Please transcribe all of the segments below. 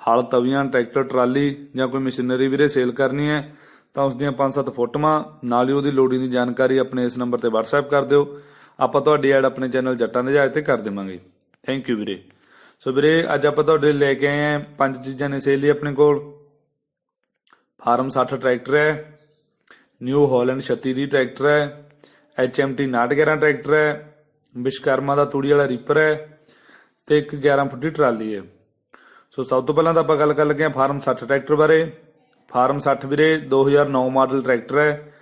ਹਲ ਤਵੀਆਂ, tractor, trolley ਜਾਂ ਕੋਈ ਮਸ਼ੀਨਰੀ ਵੀਰੇ ਸੇਲ ਕਰਨੀ ਹੈ, ਤਾਂ ਉਸ ਦੀਆਂ 5-7 ਫੋਟੋਆਂ, ਨਾਲ ਹੀ ਉਹਦੀ ਲੋੜੀਂਦੀ ਜਾਣਕਾਰੀ ਆਪਣੇ ਇਸ ਨੰਬਰ ਤੇ WhatsApp ਕਰ ਦਿਓ। ਆਪਾਂ ਤੁਹਾਡੀ ਐਡ ਆਪਣੇ ਚੈਨਲ ਜੱਟਾਂ ਦੇ ਜਹਾਜ਼ ਤੇ ਕਰ ਦੇਵਾਂਗੇ। ਥੈਂਕ ਯੂ ਵੀਰੇ। ਸੋ ਵੀਰੇ, ਅੱਜ ਆਪਾਂ ਤੁਹਾਡੇ ਲਈ ਲੈ ਕੇ ਆਏ ਹਾਂ ਪੰਜ ਚੀਜ਼ਾਂ ਨੇ ਸੇਲ ਲਈ ਆਪਣੇ ਕੋਲ। ਫਾਰਮ 60 ਟਰੈਕਟਰ ਹੈ, ਨਿਊ ਹਾਲੈਂਡ 36 ਦੀ ਟਰੈਕਟਰ ਹੈ HMT 911 ਟਰੈਕਟਰ ਹੈ ਵਿਸ਼ਕਰਮਾ ਦਾ ਤੂੜੀ ਵਾਲਾ ਰੀਪਰ ਹੈ ਤੇ ਇੱਕ 11 ਫੁੱਟੀ ਟਰਾਲੀ ਹੈ। ਸੋ ਸਭ ਤੋਂ ਪਹਿਲਾਂ ਤਾਂ ਆਪਾਂ ਗੱਲ ਕਰ ਲੱਗੇ ਹਾਂ ਫਾਰਮ 60 ਟਰੈਕਟਰ ਬਾਰੇ। ਫਾਰਮ 60 ਵੀਰੇ 2009 ਮਾਡਲ ਟਰੈਕਟਰ ਹੈ।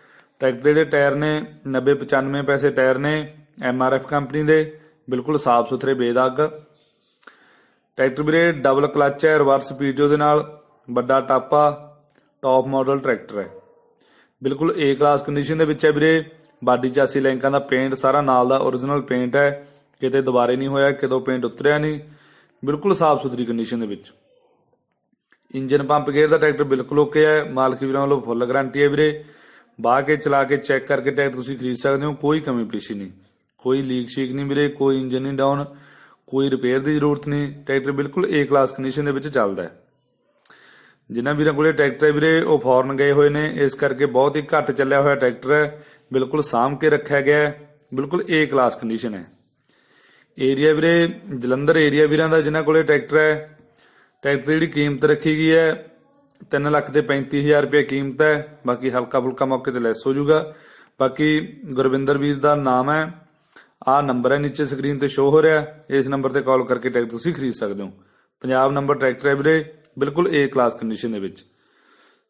ਟਰੈਕਟਰ ਦੇ ਜਿਹੜੇ ਟਾਇਰ ਨੇ 90 95 ਪੈਸੇ ਟਾਇਰ ਨੇ MRF ਕੰਪਨੀ ਦੇ, ਬਿਲਕੁਲ ਸਾਫ਼ ਸੁਥਰੇ, ਬੇਦਾਗ। ਟਰੈਕਟਰ ਵੀਰੇ ਡਬਲ ਕਲਚ ਹੈ ਰਿਵਰਸ ਪੀਟੀਓ ਦੇ ਨਾਲ, ਵੱਡਾ ਟਾਪਾ ਟੌਪ ਮਾਡਲ ਟਰੈਕਟਰ ਹੈ। ਬਿਲਕੁਲ ਏ ਕਲਾਸ ਕੰਡੀਸ਼ਨ ਦੇ ਵਿੱਚ ਹੈ ਵੀਰੇ, ਬਾਡੀ ਚਾਸੀ ਲੈਂਕਾਂ ਦਾ ਪੇਂਟ ਸਾਰਾ ਨਾਲ ਦਾ origignal ਪੇਂਟ ਹੈ। ਕਿਤੇ ਦੁਬਾਰੇ ਨਹੀਂ ਹੋਇਆ, ਕਿਤੋਂ ਪੇਂਟ ਉਤਰਿਆ ਨਹੀਂ। ਬਿਲਕੁਲ ਸਾਫ਼ ਸੁਥਰੀ ਕੰਡੀਸ਼ਨ ਦੇ ਵਿੱਚ। ਇੰਜਨ ਪੰਪ ਗੇਅਰ ਦਾ ਟਰੈਕਟਰ ਬਿਲਕੁਲ ਓਕੇ ਹੈ, ਮਾਲਕ ਵੀਰਾਂ ਵੱਲੋਂ ਫੁੱਲ ਗਾਰੰਟੀ ਹੈ ਵੀਰੇ। ਬਾਹ ਕੇ ਚਲਾ ਕੇ ਚੈੱਕ ਕਰਕੇ ਟਰੈਕਟਰ ਤੁਸੀਂ ਖਰੀਦ ਸਕਦੇ ਹੋ, ਕੋਈ ਕਮੀ ਪੇਸ਼ੀ ਨਹੀਂ। ਕੋਈ ਲੀਕ ਸ਼ੀਕ ਨਹੀਂ ਵੀਰੇ, ਕੋਈ ਇੰਜਨ ਨਹੀਂ ਡਾਊਨ ਕੋਈ ਰਿਪੇਅਰ ਦੀ ਜ਼ਰੂਰਤ ਨਹੀਂ। ਟਰੈਕਟਰ ਬਿਲਕੁਲ ਏ ਕਲਾਸ ਕੰਡੀਸ਼ਨ ਦੇ ਵਿੱਚ ਚੱਲਦਾ ਹੈ। ਜਿਨ੍ਹਾਂ ਵੀਰਾਂ ਕੋਲੇ ਟਰੈਕਟਰ ਹੈ ਵੀਰੇ, ਉਹ ਫੋਰਨ ਗਏ ਹੋਏ ਨੇ। ਇਸ ਕਰਕੇ ਬਹੁਤ ਹੀ ਘੱਟ ਚੱਲਿਆ ਹੋਇਆ ਟਰੈਕਟਰ ਹੈ। ਬਿਲਕੁਲ ਸਾਂਭ ਕੇ ਰੱਖਿਆ ਗਿਆ ਹੈ। ਬਿਲਕੁਲ ਏ ਕਲਾਸ ਕੰਡੀਸ਼ਨ ਹੈ। ਏਰੀਆ ਵੀਰੇ, ਜਲੰਧਰ ਏਰੀਆ ਵੀਰਾਂ ਦਾ ਜਿਨ੍ਹਾਂ ਕੋਲੇ ਟਰੈਕਟਰ ਹੈ, ਟਰੈਕਟਰ ਦੀ ਜਿਹੜੀ ਕੀਮਤ ਰੱਖੀ ਗਈ ਹੈ 3 ਲੱਖ ਤੇ 35000 ਰੁਪਏ ਕੀਮਤ ਹੈ। ਬਾਕੀ ਹਲਕਾ ਫੁਲਕਾ ਮੌਕੇ ਤੇ ਲੈਸ ਹੋ ਜਾਊਗਾ। ਬਾਕੀ ਗੁਰਵਿੰਦਰ ਵੀਰ ਦਾ ਨਾਮ ਹੈ ਆਹ ਨੰਬਰ ਹੈ ਨੀਚੇ ਸਕਰੀਨ ਤੇ ਸ਼ੋ ਹੋ ਰਿਹਾ ਇਸ ਨੰਬਰ ਤੇ ਕਾਲ ਕਰਕੇ ਟਰੈਕਟਰ ਤੁਸੀਂ ਖਰੀਦ ਸਕਦੇ ਹੋ। ਪੰਜਾਬ ਨੰਬਰ ਟਰੈਕਟਰ ਹੈ ਵੀਰੇ, ਬਿਲਕੁਲ ਏ ਕਲਾਸ ਕੰਡੀਸ਼ਨ ਦੇ ਵਿੱਚ।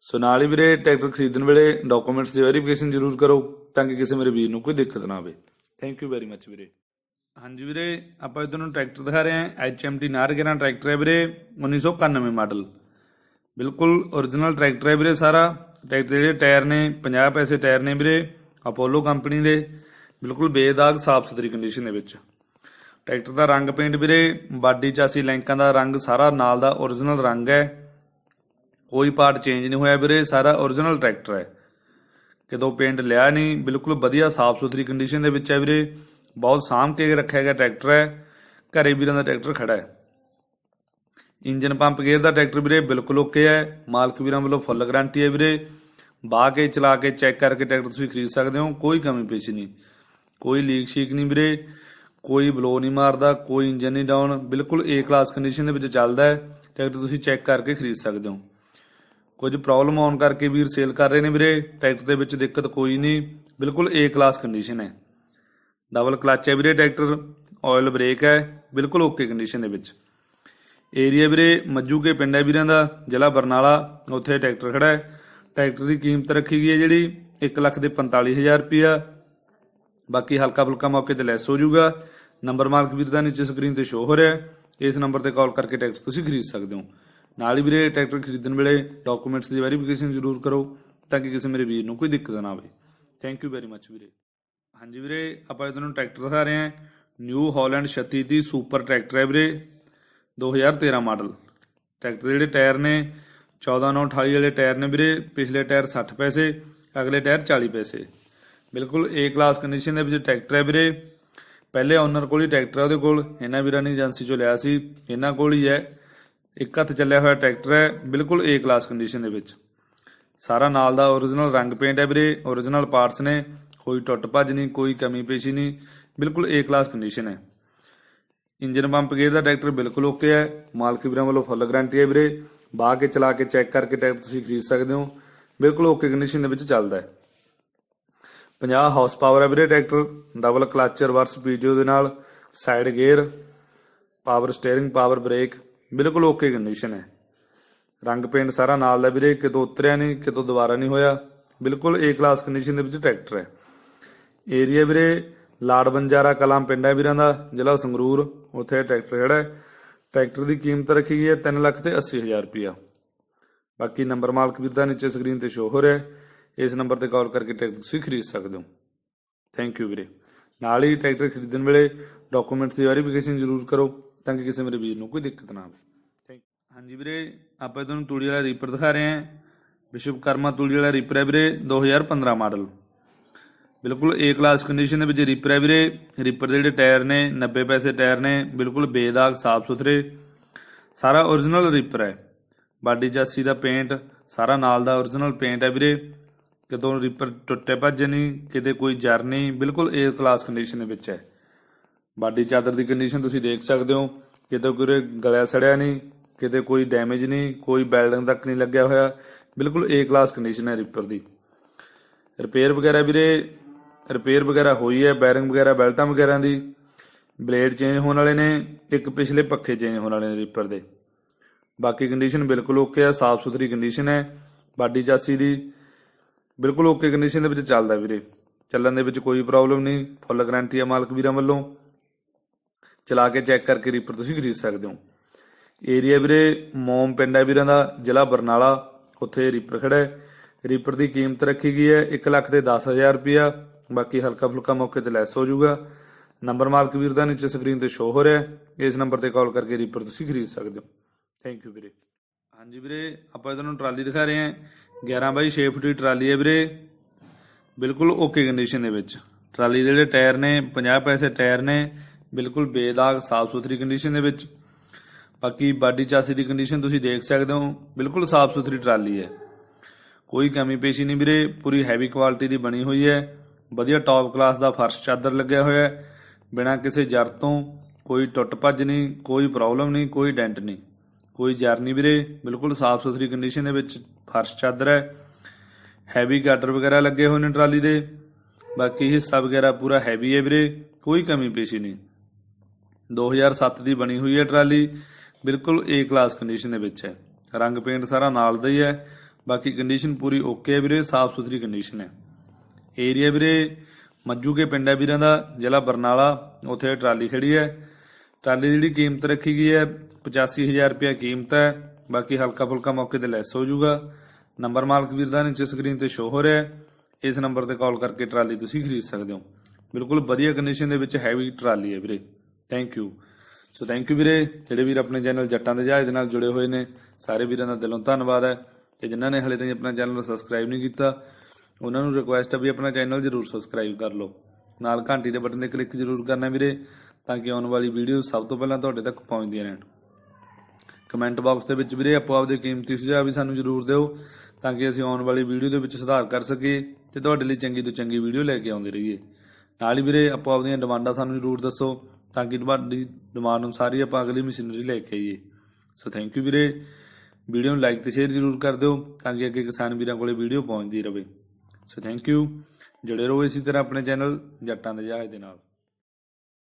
ਸੋ ਨਾਲ ਹੀ ਵੀਰੇ, ਟਰੈਕਟਰ ਖਰੀਦਣ ਵੇਲੇ ਡਾਕੂਮੈਂਟਸ ਦੀ ਵੈਰੀਫਿਕੇਸ਼ਨ ਜ਼ਰੂਰ ਕਰੋ, ਤਾਂ ਕਿ ਕਿਸੇ ਮੇਰੇ ਵੀਰ ਨੂੰ ਕੋਈ ਦਿੱਕਤ ਨਾ ਆਵੇ। ਥੈਂਕ ਯੂ ਵੈਰੀ ਮੱਚ ਵੀਰੇ। ਹਾਂਜੀ ਵੀਰੇ, ਆਪਾਂ ਇਧਰ ਤੁਹਾਨੂੰ ਟਰੈਕਟਰ ਦਿਖਾ ਰਹੇ ਹਾਂ। HMT 911 ਟਰੈਕਟਰ ਹੈ ਵੀਰੇ 1991 ਮਾਡਲ। ਬਿਲਕੁਲ origignal ਟਰੈਕਟਰ ਹੈ ਵੀਰੇ ਸਾਰਾ। ਟਰੈਕਟਰ ਦੇ ਜਿਹੜੇ ਟਾਇਰ ਨੇ 50 ਪੈਸੇ ਟਾਇਰ ਨੇ ਵੀਰੇ ਅਪੋਲੋ ਕੰਪਨੀ ਦੇ। ਬਿਲਕੁਲ ਬੇਦਾਗ ਸਾਫ਼ ਸੁਥਰੀ ਕੰਡੀਸ਼ਨ ਦੇ ਵਿੱਚ। ਟਰੈਕਟਰ ਦਾ ਰੰਗ ਪੇਂਟ ਵੀਰੇ, ਬਾਡੀ ਚਾਸੀ ਲੈਂਕਾਂ ਦਾ ਰੰਗ, ਸਾਰਾ ਨਾਲ ਦਾ origignal ਰੰਗ ਹੈ। ਕੋਈ ਪਾਰਟ ਚੇਂਜ ਨਹੀਂ ਹੋਇਆ ਵੀਰੇ, ਸਾਰਾ origignal ਟਰੈਕਟਰ ਹੈ। ਕਿਦੋਂ ਪੇਂਟ ਲਿਆ ਨਹੀਂ, ਬਿਲਕੁਲ ਵਧੀਆ ਸਾਫ਼ ਸੁਥਰੀ ਕੰਡੀਸ਼ਨ ਦੇ ਵਿੱਚ ਹੈ ਵੀਰੇ। ਬਹੁਤ ਸਾਂਭ ਕੇ ਰੱਖਿਆ ਗਿਆ ਟਰੈਕਟਰ ਹੈ। ਘਰੇ ਵੀਰਾਂ ਦਾ ਟਰੈਕਟਰ ਖੜਾ ਹੈ। ਇੰਜਨ ਪੰਪ ਗੇਅਰ ਦਾ ਟਰੈਕਟਰ ਵੀਰੇ ਬਿਲਕੁਲ ਓਕੇ ਹੈ। ਮਾਲਕ ਵੀਰਾਂ ਵੱਲੋਂ ਫੁੱਲ ਗਾਰੰਟੀ ਹੈ ਵੀਰੇ। ਬਾਹ ਕੇ ਚਲਾ ਕੇ ਚੈੱਕ ਕਰਕੇ ਟਰੈਕਟਰ ਤੁਸੀਂ ਖਰੀਦ ਸਕਦੇ ਹੋ। ਕੋਈ ਕਮੀ ਪੇਸ਼ੀ ਨਹੀਂ। ਕੋਈ ਲੀਕ ਸ਼ੀਕ ਨਹੀਂ ਵੀਰੇ। ਕੋਈ ਬਲੋ ਨਹੀਂ ਮਾਰਦਾ, ਕੋਈ ਇੰਜਨ ਨਹੀਂ ਡਾਊਨ ਬਿਲਕੁਲ ਏ ਕਲਾਸ ਕੰਡੀਸ਼ਨ ਦੇ ਵਿੱਚ ਚੱਲਦਾ ਹੈ। ਟਰੈਕਟਰ ਤੁਸੀਂ ਚੈੱਕ ਕਰਕੇ ਖਰੀਦ ਸਕਦੇ ਹੋ। ਕੁਝ ਪ੍ਰੋਬਲਮ ਆਉਣ ਕਰਕੇ ਵੀਰ ਸੇਲ ਕਰ ਰਹੇ ਨੇ ਵੀਰੇ। ਟਰੈਕਟਰ ਦੇ ਵਿੱਚ ਦਿੱਕਤ ਕੋਈ ਨਹੀਂ। ਬਿਲਕੁਲ ਏ ਕਲਾਸ ਕੰਡੀਸ਼ਨ ਹੈ। ਡਬਲ ਕਲਚ ਹੈ ਵੀਰੇ ਟਰੈਕਟਰ ਆਇਲ ਬ੍ਰੇਕ ਹੈ, ਬਿਲਕੁਲ ਓਕੇ ਕੰਡੀਸ਼ਨ ਦੇ ਵਿੱਚ। ਏਰੀਆ ਵੀਰੇ ਮੱਜੂ ਪਿੰਡ ਹੈ ਵੀਰਾਂ ਦਾ, ਜ਼ਿਲ੍ਹਾ ਬਰਨਾਲਾ, ਉੱਥੇ ਟਰੈਕਟਰ ਖੜਾ ਹੈ। ਟਰੈਕਟਰ ਦੀ ਕੀਮਤ ਰੱਖੀ ਗਈ ਹੈ ਜਿਹੜੀ 1 ਲੱਖ ਦੇ 45000 ਰੁਪਿਆ ਬਾਕੀ ਹਲਕਾ ਫੁਲਕਾ ਮੌਕੇ ਤੇ ਲੈਸ ਹੋ ਜਾਊਗਾ। ਨੰਬਰ ਮਾਲਕ ਵੀਰ ਦਾ ਨੀਚੇ ਸਕਰੀਨ ਤੇ ਸ਼ੋ ਹੋ ਰਿਹਾ ਹੈ। ਇਸ ਨੰਬਰ ਤੇ ਕਾਲ ਕਰਕੇ ਟਰੈਕਟਰ ਤੁਸੀਂ ਖਰੀਦ ਸਕਦੇ ਹੋ। ਨਾਲ ਹੀ ਵੀਰੇ ਟਰੈਕਟਰ ਖਰੀਦਣ ਵੇਲੇ ਡਾਕੂਮੈਂਟਸ ਦੀ ਵੈਰੀਫਿਕੇਸ਼ਨ ਜ਼ਰੂਰ ਕਰੋ ਤਾਂ ਕਿ ਕਿਸੇ ਮੇਰੇ ਵੀਰ ਨੂੰ ਕੋਈ ਦਿੱਕਤ ਨਾ ਆਵੇ। ਥੈਂਕ ਯੂ ਵੈਰੀ ਮੱਚ ਵੀਰੇ। ਹਾਂਜੀ ਵੀਰੇ, ਆਪਾਂ ਤੁਹਾਨੂੰ ਟਰੈਕਟਰ ਦਿਖਾ ਰਹੇ ਹਾਂ। ਨਿਊ ਹਾਲੈਂਡ 36 ਦੀ ਸੁਪਰ ਟਰੈਕਟਰ ਹੈ ਵੀਰੇ। 2013 ਮਾਡਲ ਟਰੈਕਟਰ ਦੇ ਜਿਹੜੇ ਟਾਇਰ ਨੇ 14 9 28 ਵਾਲੇ ਟਾਇਰ ਨੇ ਵੀਰੇ। ਪਿਛਲੇ ਟਾਇਰ 60 ਪੈਸੇ, ਅਗਲੇ ਟਾਇਰ 40 ਪੈਸੇ। ਬਿਲਕੁਲ ਏ ਕਲਾਸ ਕੰਡੀਸ਼ਨ ਦੇ ਵਿੱਚ ਟਰੈਕਟਰ ਹੈ ਵੀਰੇ। ਪਹਿਲੇ ਓਨਰ ਕੋਲ ਹੀ ਟਰੈਕਟਰ ਹੈ ਉਹਦੇ ਕੋਲ। ਇਹਨਾਂ ਵੀਰਾਂ ਨੇ ਏਜੰਸੀ ਚੋਂ ਲਿਆ ਸੀ। ਇਹਨਾਂ ਕੋਲ ਹੀ ਹੈ। ਇੱਕ ਹੱਥ ਚੱਲਿਆ ਹੋਇਆ ਟਰੈਕਟਰ ਹੈ। ਬਿਲਕੁਲ ਏ ਕਲਾਸ ਕੰਡੀਸ਼ਨ ਦੇ ਵਿੱਚ। ਸਾਰਾ ਨਾਲ ਦਾ origignal ਰੰਗ ਪੇਂਟ ਹੈ ਵੀਰੇ। Origignal ਪਾਰਟਸ ਨੇ। ਕੋਈ ਟੁੱਟ ਭੱਜ ਨਹੀਂ, ਕੋਈ ਕਮੀ ਪੇਸ਼ੀ ਨਹੀਂ, ਬਿਲਕੁਲ ਏ ਕਲਾਸ ਕੰਡੀਸ਼ਨ ਹੈ। ਇੰਜਨ ਪੰਪ ਗੇਅਰ ਦਾ ਟਰੈਕਟਰ ਬਿਲਕੁਲ ਓਕੇ ਹੈ, ਮਾਲਕ ਵੀਰਾਂ ਵੱਲੋਂ ਫੁੱਲ ਗਾਰੰਟੀ ਹੈ ਵੀਰੇ। ਬਾਹ ਕੇ ਚਲਾ ਕੇ ਚੈੱਕ ਕਰਕੇ ਟਰੈਕਟਰ ਤੁਸੀਂ ਖਰੀਦ ਸਕਦੇ ਹੋ, ਬਿਲਕੁਲ ਓਕੇ ਕੰਡੀਸ਼ਨ ਦੇ ਵਿੱਚ ਚੱਲਦਾ ਹੈ। 50 ਹਾਰਸ ਪਾਵਰ ਹੈ ਵੀਰੇ tractor double clutch reverse PTO ਦੇ ਨਾਲ side gear power steering power brake ਬਿਲਕੁਲ ਓਕੇ ਕੰਡੀਸ਼ਨ ਹੈ। ਰੰਗ ਪੇਂਟ ਸਾਰਾ ਨਾਲ ਦਾ ਵੀਰੇ, ਕਿਤੋਂ ਉਤਰਿਆ ਨਹੀਂ, ਕਿਤੋਂ ਦੁਬਾਰਾ ਨਹੀਂ ਹੋਇਆ, ਬਿਲਕੁਲ ਏ ਕਲਾਸ ਕੰਡੀਸ਼ਨ ਦੇ ਵਿੱਚ ਟਰੈਕਟਰ ਹੈ। ਏਰੀਆ ਵੀਰੇ ਲਾੜ ਬੰਜਾਰਾ ਕਲਾਂ ਪਿੰਡ ਹੈ ਵੀਰਾਂ ਦਾ, ਜ਼ਿਲ੍ਹਾ ਸੰਗਰੂਰ, ਉੱਥੇ ਟਰੈਕਟਰ ਖੜਾ ਹੈ। ਟਰੈਕਟਰ ਦੀ ਕੀਮਤ ਰੱਖੀ ਗਈ ਹੈ 3 ਲੱਖ ਤੇ 80 ਹਜ਼ਾਰ ਰੁਪਇਆ। ਬਾਕੀ ਨੰਬਰ ਮਾਲਕ ਵੀਰ ਦਾ ਨੀਚੇ ਸਕਰੀਨ ਤੇ ਸ਼ੋ ਹੋ ਰਿਹਾ ਹੈ। ਇਸ ਨੰਬਰ ਤੇ ਕਾਲ ਕਰਕੇ ਟਰੈਕਟਰ ਤੁਸੀਂ ਖਰੀਦ ਸਕਦੇ ਹੋ। ਥੈਂਕ ਯੂ ਵੀਰੇ। ਨਾਲ ਹੀ ਟਰੈਕਟਰ ਖਰੀਦਣ ਵੇਲੇ ਡਾਕੂਮੈਂਟਸ ਦੀ ਵੈਰੀਫਿਕੇਸ਼ਨ ਜ਼ਰੂਰ ਕਰੋ, ਤਾਂ ਕਿ ਕਿਸੇ ਮੇਰੇ ਵੀਰ ਨੂੰ ਕੋਈ ਦਿੱਕਤ ਨਾ ਆਵੇ। ਥੈਂਕ ਹਾਂਜੀ ਵੀਰੇ, ਆਪਾਂ ਤੁਹਾਨੂੰ ਤੂੜੀ ਵਾਲਾ ਰੀਪਰ ਦਿਖਾ ਰਹੇ ਹਾਂ। ਵਿਸ਼ਵਕਰਮਾ ਤੂੜੀ ਵਾਲਾ ਰੀਪਰ ਹੈ ਵੀਰੇ 2015 ਮਾਡਲ। ਬਿਲਕੁਲ ਏ ਕਲਾਸ ਕੰਡੀਸ਼ਨ ਦੇ ਵਿੱਚ ਰੀਪਰ ਹੈ ਵੀਰੇ। ਰੀਪਰ ਦੇ ਜਿਹੜੇ ਟਾਇਰ ਨੇ 90 ਪੈਸੇ ਟਾਇਰ ਨੇ, ਬਿਲਕੁਲ ਬੇਦਾਗ, ਸਾਫ਼ ਸੁਥਰੇ। ਸਾਰਾ origignal ਰੀਪਰ ਹੈ। ਬਾਡੀ ਚਾਸੀ ਦਾ ਪੇਂਟ ਸਾਰਾ ਨਾਲ ਦਾ origignal ਪੇਂਟ ਹੈ ਵੀਰੇ। ਕਿਤੋਂ ਰੀਪਰ ਟੁੱਟੇ ਭੱਜੇ ਨਹੀਂ, ਕਿਤੇ ਕੋਈ ਜਰ ਨਹੀਂ, ਬਿਲਕੁਲ ਏ ਕਲਾਸ ਕੰਡੀਸ਼ਨ ਦੇ ਵਿੱਚ ਹੈ। ਬਾਡੀ ਚਾਦਰ ਦੀ ਕੰਡੀਸ਼ਨ ਤੁਸੀਂ ਦੇਖ ਸਕਦੇ ਹੋ। ਕਿਤੇ ਕੋਈ ਗਲਿਆ ਸੜਿਆ ਨਹੀਂ, ਕਿਤੇ ਕੋਈ ਡੈਮੇਜ ਨਹੀਂ, ਕੋਈ ਬੈਲਡਿੰਗ ਤੱਕ ਨਹੀਂ ਲੱਗਿਆ ਹੋਇਆ। ਬਿਲਕੁਲ ਏ ਕਲਾਸ ਕੰਡੀਸ਼ਨ ਹੈ ਰੀਪਰ ਦੀ। ਰਿਪੇਅਰ ਵਗੈਰਾ ਵੀਰੇ ਰਿਪੇਅਰ ਵਗੈਰਾ ਹੋਈ ਹੈ, ਬੈਰਿੰਗ ਵਗੈਰਾ, ਬੈਲਟਾਂ ਵਗੈਰਾ ਦੀ। ਬਲੇਡ ਚੇਂਜ ਹੋਣ ਵਾਲੇ ਨੇ, ਇੱਕ ਪਿਛਲੇ ਪੱਖੇ ਚੇਂਜ ਹੋਣ ਵਾਲੇ ਨੇ ਰੀਪਰ ਦੇ। ਬਾਕੀ ਕੰਡੀਸ਼ਨ ਬਿਲਕੁਲ ਓਕੇ ਆ, ਸਾਫ਼ ਸੁਥਰੀ ਕੰਡੀਸ਼ਨ ਹੈ, ਬਾਡੀ ਚਾਸੀ ਦੀ ਬਿਲਕੁਲ ਓਕੇ ਕੰਡੀਸ਼ਨ ਦੇ ਵਿੱਚ ਚੱਲਦਾ ਵੀਰੇ। ਚੱਲਣ ਦੇ ਵਿੱਚ ਕੋਈ ਪ੍ਰੋਬਲਮ ਨਹੀਂ ਫੁੱਲ ਗਾਰੰਟੀ ਹੈ ਮਾਲਕ ਵੀਰਾਂ ਵੱਲੋਂ। ਚਲਾ ਕੇ ਚੈੱਕ ਕਰਕੇ ਰੀਪਰ ਤੁਸੀਂ ਖਰੀਦ ਸਕਦੇ ਹੋ। ਏਰੀਆ ਵੀਰੇ, ਮੋਮ ਪਿੰਡ ਹੈ ਵੀਰਾਂ ਦਾ, ਜ਼ਿਲ੍ਹਾ ਬਰਨਾਲਾ, ਉੱਥੇ ਰੀਪਰ ਖੜਾ ਹੈ। ਰੀਪਰ ਦੀ ਕੀਮਤ ਰੱਖੀ ਗਈ ਹੈ 1 ਲੱਖ ਤੇ 10000 ਰੁਪਿਆ ਬਾਕੀ ਹਲਕਾ ਫੁਲਕਾ ਮੌਕੇ ਤੇ ਲੈਸ ਹੋ ਜਾਊਗਾ। ਨੰਬਰ ਮਾਲਕ ਵੀਰ ਦਾ ਨੀਚੇ ਸਕਰੀਨ ਤੇ ਸ਼ੋ ਹੋ ਰਿਹਾ ਹੈ। ਇਸ ਨੰਬਰ ਤੇ ਕਾਲ ਕਰਕੇ ਰੀਪਰ ਤੁਸੀਂ ਖਰੀਦ ਸਕਦੇ ਹੋ। ਥੈਂਕ ਯੂ ਵੀਰੇ। ਹਾਂਜੀ ਵੀਰੇ, ਆਪਾਂ ਤੁਹਾਨੂੰ ਟਰਾਲੀ ਦਿਖਾ ਰਹੇ ਹਾਂ। 11 ਬਾਈ 6 ਫੁੱਟ ਦੀ ਟਰਾਲੀ ਹੈ ਵੀਰੇ। ਬਿਲਕੁਲ ਓਕੇ ਕੰਡੀਸ਼ਨ ਦੇ ਵਿੱਚ। ਟਰਾਲੀ ਦੇ ਜਿਹੜੇ ਟਾਇਰ ਨੇ 50 ਪੈਸੇ ਟਾਇਰ ਨੇ, ਬਿਲਕੁਲ ਬੇਦਾਗ ਸਾਫ਼ ਸੁਥਰੀ ਕੰਡੀਸ਼ਨ ਦੇ ਵਿੱਚ। ਬਾਕੀ ਬਾਡੀ ਚਾਸੀ ਦੀ ਕੰਡੀਸ਼ਨ ਤੁਸੀਂ ਦੇਖ ਸਕਦੇ ਹੋ। ਬਿਲਕੁਲ ਸਾਫ਼ ਸੁਥਰੀ ਟਰਾਲੀ ਹੈ। ਕੋਈ ਕਮੀ ਪੇਸ਼ੀ ਨਹੀਂ ਵੀਰੇ। ਪੂਰੀ ਹੈਵੀ ਕੁਆਲਿਟੀ ਦੀ ਬਣੀ ਹੋਈ ਹੈ। ਵਧੀਆ ਟੌਪ ਕਲਾਸ ਦਾ ਫਰਸ਼ ਚਾਦਰ ਲੱਗਿਆ ਹੋਇਆ ਹੈ। ਬਿਨਾਂ ਕਿਸੇ ਜਰ ਤੋਂ ਕੋਈ ਟੁੱਟ ਭੱਜ ਨਹੀਂ, ਕੋਈ ਪ੍ਰੋਬਲਮ ਨਹੀਂ, ਕੋਈ ਡੈਂਟ ਨਹੀਂ। ਕੋਈ ਜਰ ਨਹੀਂ ਵੀਰੇ, ਬਿਲਕੁਲ ਸਾਫ਼ ਸੁਥਰੀ ਕੰਡੀਸ਼ਨ ਦੇ ਵਿੱਚ ਫਰਸ਼ ਚਾਦਰ ਹੈ। ਹੈਵੀ ਗਾਡਰ ਵਗੈਰਾ ਲੱਗੇ ਹੋਏ ਨੇ ਟਰਾਲੀ ਦੇ। ਬਾਕੀ ਹਿੱਸਾ ਵਗੈਰਾ ਪੂਰਾ ਹੈਵੀ ਹੈ ਵੀਰੇ, ਕੋਈ ਕਮੀ ਪੇਸ਼ੀ ਨਹੀਂ। 2007 ਦੀ ਬਣੀ ਹੋਈ ਹੈ ਟਰਾਲੀ, ਬਿਲਕੁਲ ਏ ਕਲਾਸ ਕੰਡੀਸ਼ਨ ਦੇ ਵਿੱਚ ਹੈ। ਰੰਗ ਪੇਂਟ ਸਾਰਾ ਨਾਲ ਦਾ ਹੀ ਹੈ। ਬਾਕੀ ਕੰਡੀਸ਼ਨ ਪੂਰੀ ਓਕੇ ਹੈ ਵੀਰੇ, ਸਾਫ਼ ਸੁਥਰੀ ਕੰਡੀਸ਼ਨ ਹੈ। ਏਰੀਆ ਵੀਰੇ ਮੱਜੂ ਕੇ ਪਿੰਡ ਹੈ ਵੀਰਾਂ ਦਾ, ਜ਼ਿਲ੍ਹਾ ਬਰਨਾਲਾ, ਉੱਥੇ ਟਰਾਲੀ ਖੜੀ ਹੈ। ਟਰਾਲੀ ਦੀ ਜਿਹੜੀ ਕੀਮਤ ਰੱਖੀ ਗਈ ਹੈ 85000 ਰੁਪਏ ਕੀਮਤ ਹੈ। ਬਾਕੀ ਹਲਕਾ ਫੁਲਕਾ ਮੌਕੇ ਤੇ ਲੈਸ ਹੋ ਜਾਊਗਾ। ਨੰਬਰ ਮਾਲਕ ਵੀਰ ਦਾ ਨੀਚੇ ਸਕਰੀਨ ਤੇ ਸ਼ੋ ਹੋ ਰਿਹਾ ਹੈ। ਇਸ ਨੰਬਰ ਤੇ ਕਾਲ ਕਰਕੇ ਟਰਾਲੀ ਤੁਸੀਂ ਖਰੀਦ ਸਕਦੇ ਹੋ। ਬਿਲਕੁਲ ਵਧੀਆ ਕੰਡੀਸ਼ਨ ਦੇ ਵਿੱਚ ਹੈਵੀ ਟਰਾਲੀ ਹੈ ਵੀਰੇ। Thank you so thank you ਵੀਰੇ। ਜਿਹੜੇ ਵੀਰ ਆਪਣੇ ਚੈਨਲ ਜੱਟਾਂ ਦੇ ਜਹਾਜ਼ ਦੇ ਨਾਲ ਜੁੜੇ ਹੋਏ ਨੇ, ਸਾਰੇ ਵੀਰਾਂ ਦਾ ਦਿਲੋਂ ਧੰਨਵਾਦ ਹੈ। ਤੇ ਜਿਨ੍ਹਾਂ ਨੇ ਹਲੇ ਤਾਈਂ ਆਪਣਾ ਚੈਨਲ ਨੂੰ ਸਬਸਕ੍ਰਾਈਬ ਨਹੀਂ ਕੀਤਾ ਉਹਨਾਂ ਨੂੰ ਰਿਕੁਐਸਟ ਹੈ ਵੀ ਆਪਣਾ ਚੈਨਲ ਜਰੂਰ ਸਬਸਕ੍ਰਾਈਬ ਕਰ ਲਓ। ਨਾਲ ਘੰਟੀ ਦੇ ਬਟਨ ਤੇ ਕਲਿੱਕ ਜਰੂਰ ਕਰਨਾ ਵੀਰੇ, ਤਾਂ ਕਿ ਆਉਣ ਵਾਲੀ ਵੀਡੀਓ ਸਭ ਤੋਂ ਪਹਿਲਾਂ ਤੁਹਾਡੇ ਤੱਕ ਪਹੁੰਚਦੀਆਂ ਰਹਿਣ। ਕਮੈਂਟ ਬਾਕਸ ਦੇ ਵਿੱਚ ਵੀਰੇ ਆਪੋ ਆਪਦੇ ਕੀਮਤੀ ਸੁਝਾਅ ਵੀ ਸਾਨੂੰ ਜਰੂਰ ਦਿਓ, ਤਾਂ ਕਿ ਅਸੀਂ ਆਉਣ ਵਾਲੀ ਵੀਡੀਓ ਦੇ ਵਿੱਚ ਸੁਧਾਰ ਕਰ ਸਕੀਏ ਤੇ ਤੁਹਾਡੇ ਲਈ ਚੰਗੀ ਤੋਂ ਚੰਗੀ ਵੀਡੀਓ ਲੈ ਕੇ ਆਉਂਦੇ ਰਹੀਏ। ਨਾਲ ਹੀ ਵੀਰੇ ਆਪੋ ਆਪਦੀਆਂ ਡਿਮਾਂਡਾਂ ਸਾਨੂੰ ਜਰੂਰ ਦੱਸੋ, ਤਾਂ ਕਿ ਤੁਹਾਡੀ ਡਿਮਾਂਡ ਅਨੁਸਾਰ ਹੀ ਆਪਾਂ ਅਗਲੀ ਮਸ਼ੀਨਰੀ ਲੈ ਕੇ ਆਈਏ। ਸੋ ਥੈਂਕ ਯੂ ਵੀਰੇ। ਵੀਡੀਓ ਨੂੰ ਲਾਈਕ ਤੇ ਸ਼ੇਅਰ ਜਰੂਰ ਕਰ ਦਿਓ, ਤਾਂ ਕਿ ਅੱਗੇ ਕਿਸਾਨ ਵੀਰਾਂ ਕੋਲੇ ਵੀਡੀਓ ਪਹੁੰਚਦੀ ਰਹੇ। ਸੋ ਥੈਂਕ ਯੂ ਜੁੜੇ ਰਹੋ ਇਸੇ ਤਰ੍ਹਾਂ ਆਪਣੇ ਚੈਨਲ ਜੱਟਾਂ ਦੇ ਜਹਾਜ਼ ਦੇ ਨਾਲ।